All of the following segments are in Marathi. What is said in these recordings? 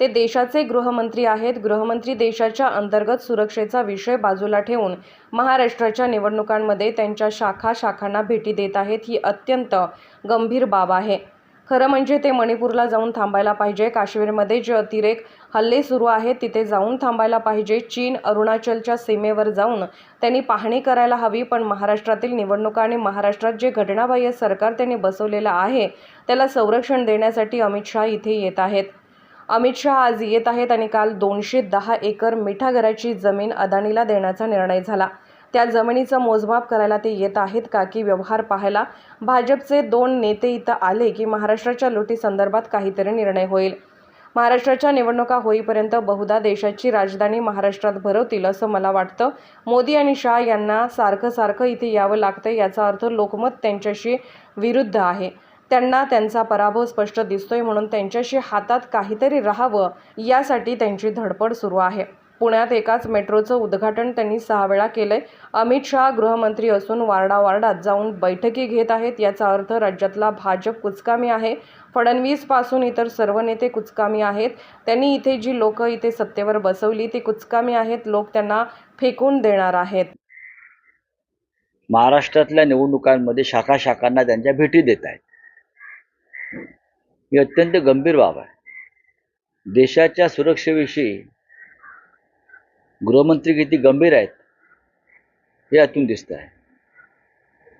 ते देशाचे गृहमंत्री आहेत. गृहमंत्री देशाच्या अंतर्गत सुरक्षेचा विषय बाजूला ठेवून महाराष्ट्राच्या निवडणुकांमध्ये त्यांच्या शाखा शाखांना भेटी देत आहेत ही अत्यंत गंभीर बाब आहे. खरं म्हणजे ते मणिपूरला जाऊन थांबायला पाहिजे. काश्मीरमध्ये जे अतिरेक हल्ले सुरू आहेत तिथे जाऊन थांबायला पाहिजे. चीन अरुणाचलच्या सीमेवर जाऊन त्यांनी पाहणी करायला हवी पण महाराष्ट्रातील निवडणुका आणि महाराष्ट्रात जे घटनाबाह्य सरकार त्यांनी बसवलेलं आहे त्याला संरक्षण देण्यासाठी अमित शहा इथे येत आहेत. अमित शहा आज येत आहेत आणि काल दोनशे दहा एकर मिठागराची जमीन अदानीला देण्याचा निर्णय झाला. त्या जमिनीचं मोजमाप करायला ते येत आहेत. का की व्यवहार पाहायला भाजपचे दोन नेते इथं आले की महाराष्ट्राच्या लुटीसंदर्भात काहीतरी निर्णय होईल. महाराष्ट्राच्या निवडणुका होईपर्यंत बहुधा देशाची राजधानी महाराष्ट्रात भरवतील असं मला वाटतं. मोदी आणि शाह यांना सारखं सारखं इथे यावं लागतं याचा अर्थ लोकमत त्यांच्याशी विरुद्ध आहे. त्यांना त्यांचा पराभव स्पष्ट दिसतोय म्हणून त्यांच्याशी हातात काहीतरी राहावं यासाठी त्यांची धडपड सुरू आहे. पुण्यात एकाच मेट्रोचं उद्घाटन त्यांनी सहा वेळा केलंय. अमित शहा गृहमंत्री असून वार्डावार्डात जाऊन बैठकी घेत आहेत याचा अर्थ राज्यातला भाजप कुचकामी आहे. फडणवीसपासून इतर सर्व नेते कुचकामी आहेत. त्यांनी इथे जी लोक इथे सत्तेवर बसवली ती कुचकामी आहेत. लोक त्यांना फेकून देणार आहेत. महाराष्ट्रातल्या निवडणुकांमध्ये शाखा शाखांना त्यांच्या भेटी देत आहेत. ही अत्यंत गंभीर बाब आहे. देशाच्या सुरक्षेविषयी गृहमंत्री किती गंभीर आहेत हे यातून दिसत आहे.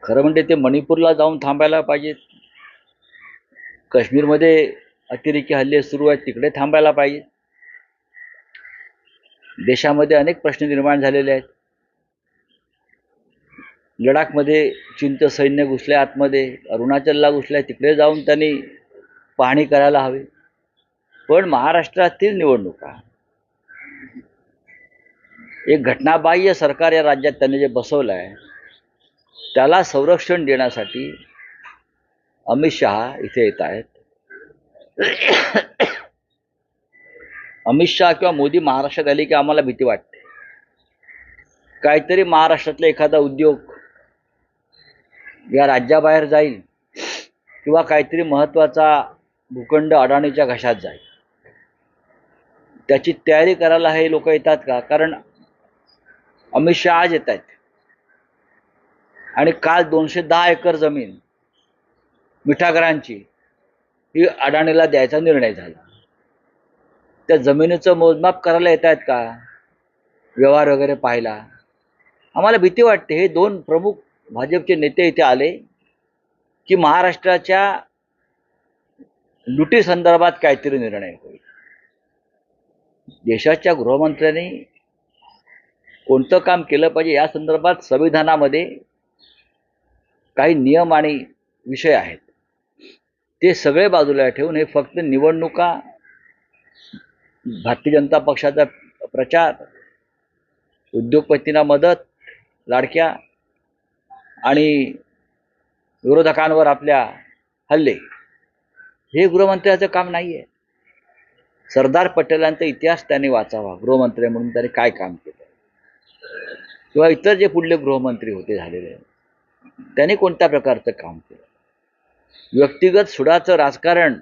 खरं म्हणजे ते मणिपूरला जाऊन थांबायला पाहिजेत. काश्मीरमध्ये अतिरेकी हल्ले सुरू आहेत तिकडे थांबायला पाहिजे देशामध्ये अनेक प्रश्न निर्माण झालेले आहेत. लडाखमध्ये चीनचं सैन्य घुसलं आतमध्ये अरुणाचलला घुसलं तिकडे जाऊन त्यांनी पाहणी करायला हवी. पण महाराष्ट्रातील निवडणुका एक घटनाबाह्य सरकार या राज्यात त्यांनी जे बसवलं आहे त्याला संरक्षण देण्यासाठी अमित शहा इथे येत आहेत. अमित शहा किंवा मोदी महाराष्ट्रात आले की आम्हाला भीती वाटते. काहीतरी महाराष्ट्रातला एखादा उद्योग या राज्याबाहेर जाईल किंवा काहीतरी महत्त्वाचा भूखंड अडाणीच्या घशात जाईल. त्याची तयारी करायला हे लोक येतात का? कारण अमित शहा आज येत आहेत. आणि काल दोनशे दहा एकर जमीन मिठागरांची ही अडाणीला द्यायचा निर्णय झाला. त्या जमिनीचं मोजमाप करायला येत आहेत का? व्यवहार वगैरे पाहायला आम्हाला भीती वाटते. हे दोन प्रमुख भाजपचे नेते इथे आले की महाराष्ट्राच्या लुटी संदर्भात काहीतरी निर्णय होईल. देशाच्या गृहमंत्र्यांनी कोणतं काम केलं पाहिजे या संदर्भात संविधानामध्ये काही नियम आणि विषय आहेत. ते सगळे बाजूला ठेवून हे फक्त निवडणुका भारतीय जनता पक्षाचा प्रचार उद्योगपतींना मदत लाडक्या आणि विरोधकांवर आपल्या हल्ले हे गृहमंत्र्याचं काम नाही आहे सरदार पटेलांचा इतिहास त्यांनी वाचावा गृहमंत्री म्हणून त्यांनी काय काम केलं? किंवा इतर जे पुढले गृहमंत्री होते झालेले त्यांनी कोणत्या प्रकारचं काम केलं? व्यक्तिगत सुडाचं राजकारण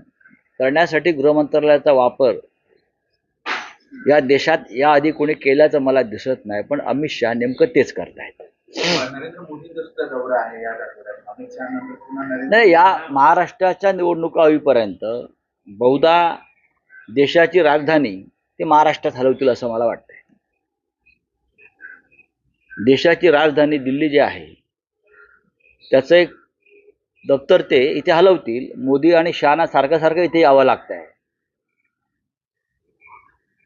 करण्यासाठी गृहमंत्रालयाचा वापर या देशात याआधी कोणी केल्याचं मला दिसत नाही पण अमित शहा नेमकं तेच करतायत. नरेंद्र मोदींचा दौरा आहे या आठवड्यात अमित शहा नंतर पुन्हा नरेंद्र नाही या महाराष्ट्राच्या निवडणुका होईपर्यंत बहुधा देशाची राजधानी ते महाराष्ट्रात हलवतील असं मला वाटतंय. देशाची राजधानी दिल्ली जी आहे त्याचं एक दप्तर ते इथे हलवतील. मोदी आणि शहाना सारखं सारखं इथे यावं लागत आहे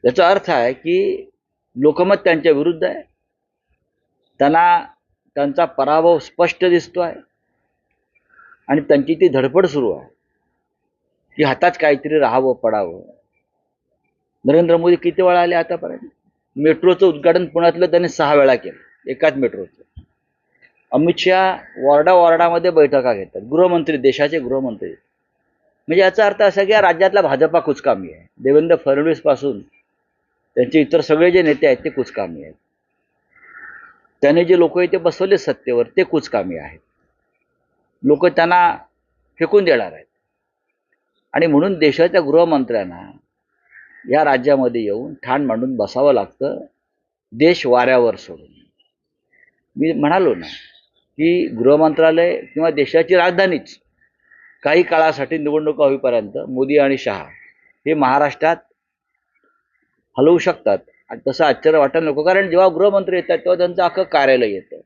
याचा अर्थ आहे की लोकमत त्यांच्या विरुद्ध आहे. त्यांना त्यांचा पराभव स्पष्ट दिसतो आहे. आणि त्यांची ती धडपड सुरू आहे. की हातात काहीतरी राहावं पडावं. नरेंद्र मोदी किती वेळा आले आतापर्यंत? मेट्रोचं उद्घाटन पुण्यातलं त्यांनी सहा वेळा केलं. एकाच मेट्रोचं. अमित शहा वॉर्डा वॉर्डामध्ये बैठका घेतात. गृहमंत्री देशाचे गृहमंत्री. म्हणजे याचा अर्थ असा की या राज्यातला भाजपा कुचकामी आहे. देवेंद्र फडणवीसपासून त्यांचे इतर सगळे जे नेते आहेत ते कुचकामी आहेत. त्याने जे लोक इथे बसवले सत्तेवर ते कुचकामी आहेत. लोक त्यांना फेकून देणार आहेत. आणि म्हणून देशाच्या गृहमंत्र्यांना या राज्यामध्ये येऊन ठाण मांडून बसावं लागतं देश वाऱ्यावर सोडून. मी म्हणालो ना की गृहमंत्रालय किंवा देशाची राजधानीच काही काळासाठी निवडणुका होईपर्यंत मोदी आणि शहा हे महाराष्ट्रात हलवू शकतात. तसं आश्चर्य वाटायला नको कारण जेव्हा गृहमंत्री येतात तेव्हा त्यांचं अख्खं कार्यालय येतं.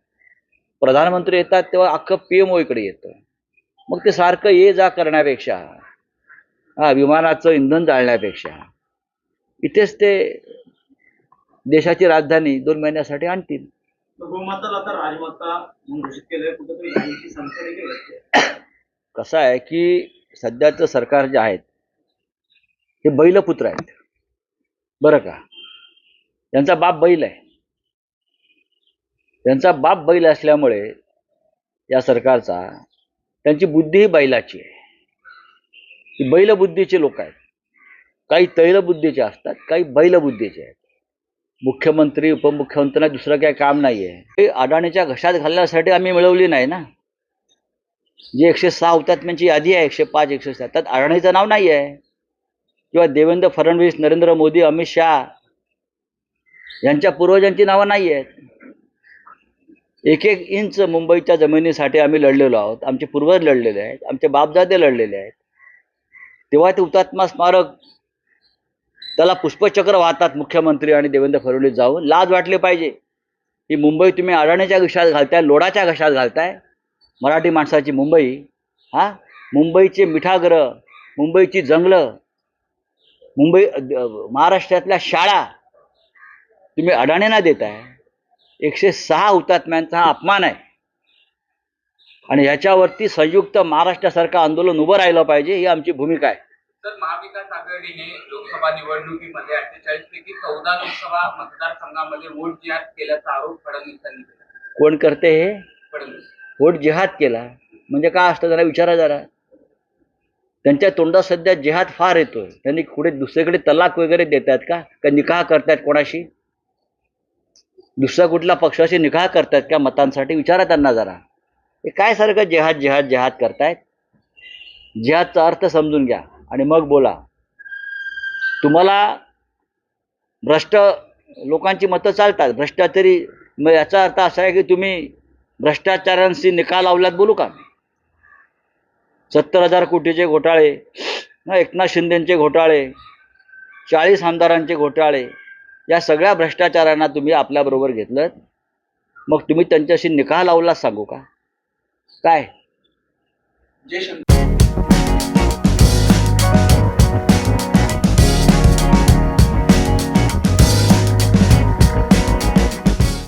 प्रधानमंत्री येतात तेव्हा अख्खं पी एम ओकडे येतं. मग ते सारखं ये जा करण्यापेक्षा हा विमानाचं इंधन जाळण्यापेक्षा. इथेच ते देशाची राजधानी दोन महिन्यासाठी आणतील. कसं आहे की सध्याचं सरकार जे आहेत हे बैलपुत्र आहेत. बरं का? त्यांचा बाप बैल आहे. त्यांचा बाप बैल असल्यामुळे या सरकारचा त्यांची बुद्धीही बैलाची आहे. ती बैलबुद्धीचे लोक आहेत. काही तैलबुद्धीचे असतात काही बैलबुद्धीचे आहेत. मुख्यमंत्री उपमुख्यमंत्र्यांना दुसरं काही काम नाही आहे अडाणीच्या घशात घालण्यासाठी आम्ही मिळवली नाही ना. जी एकशे सहा हुतात्म्यांची यादी आहे एकशे पाच एकशे सहा त्यात अडाणीचं नाव नाही आहे किंवा देवेंद्र फडणवीस नरेंद्र मोदी अमित शहा यांच्या पूर्वजांची नावं नाही आहेत एक एक इंच मुंबईच्या जमिनीसाठी आम्ही लढलेलो आहोत. आमचे पूर्वज लढलेले आहेत. आमचे बापदादे लढलेले आहेत. तेव्हा ते हुतात्मा स्मारक त्याला पुष्पचक्र वाहतात मुख्यमंत्री आणि देवेंद्र फडणवीस जाऊन. लाज वाटले पाहिजे. ही मुंबई तुम्ही अडाणीच्या घशात घालताय लोडाच्या घशात घालताय. मराठी माणसाची मुंबई हा? मुंबईचे मिठाग्रह मुंबईची जंगलं मुंबई महाराष्ट्रातल्या शाळा तुम्ही अडाणींना देताय. एकशे सहा हुतात्म्यांचा हा अपमान आहे. आणि ह्याच्यावरती संयुक्त महाराष्ट्रासारखं आंदोलन उभं राहिलं पाहिजे ही आमची भूमिका आहे. तर महाविकास आघाडीने लोकसभा निवडणुकीमध्ये अठ्ठेचाळीस पैकी चौदा लोकसभा मतदारसंघामध्ये वोट जिहाद केल्याचा आरोप फडणवीसांनी केला. कोण करते हे? फडणवीस. वोट जिहाद केला. म्हणजे काय असतं जरा विचारा जरा. त्यांच्या तोंडात सध्या जिहाद फार येतोय. त्यांनी कुठे दुसरीकडे तलाक वगैरे देतात का? का निकाह करतायत कोणाशी? दुसऱ्या कुठल्या पक्षाशी निकाह करतायत का मतांसाठी विचारा त्यांना जरा. हे काय सारखं जेहाद जेहाद जेहाद करतायत? जेहादचा अर्थ समजून घ्या आणि मग बोला. तुम्हाला भ्रष्ट लोकांची मतं चालतात. भ्रष्टाचारी मग याचा अर्थ असा आहे की तुम्ही भ्रष्टाचारांशी निकाल लावल्यात बोलू का? सत्तर हजार कोटीचे घोटाळे एकनाथ शिंदेचे घोटाळे चाळीस आमदारांचे घोटाळे या सगळ्या भ्रष्टाचारांना तुम्ही आपल्याबरोबर घेतलं. मग तुम्ही त्यांच्याशी निकाह लावला सांगू का? काय? जयशंकर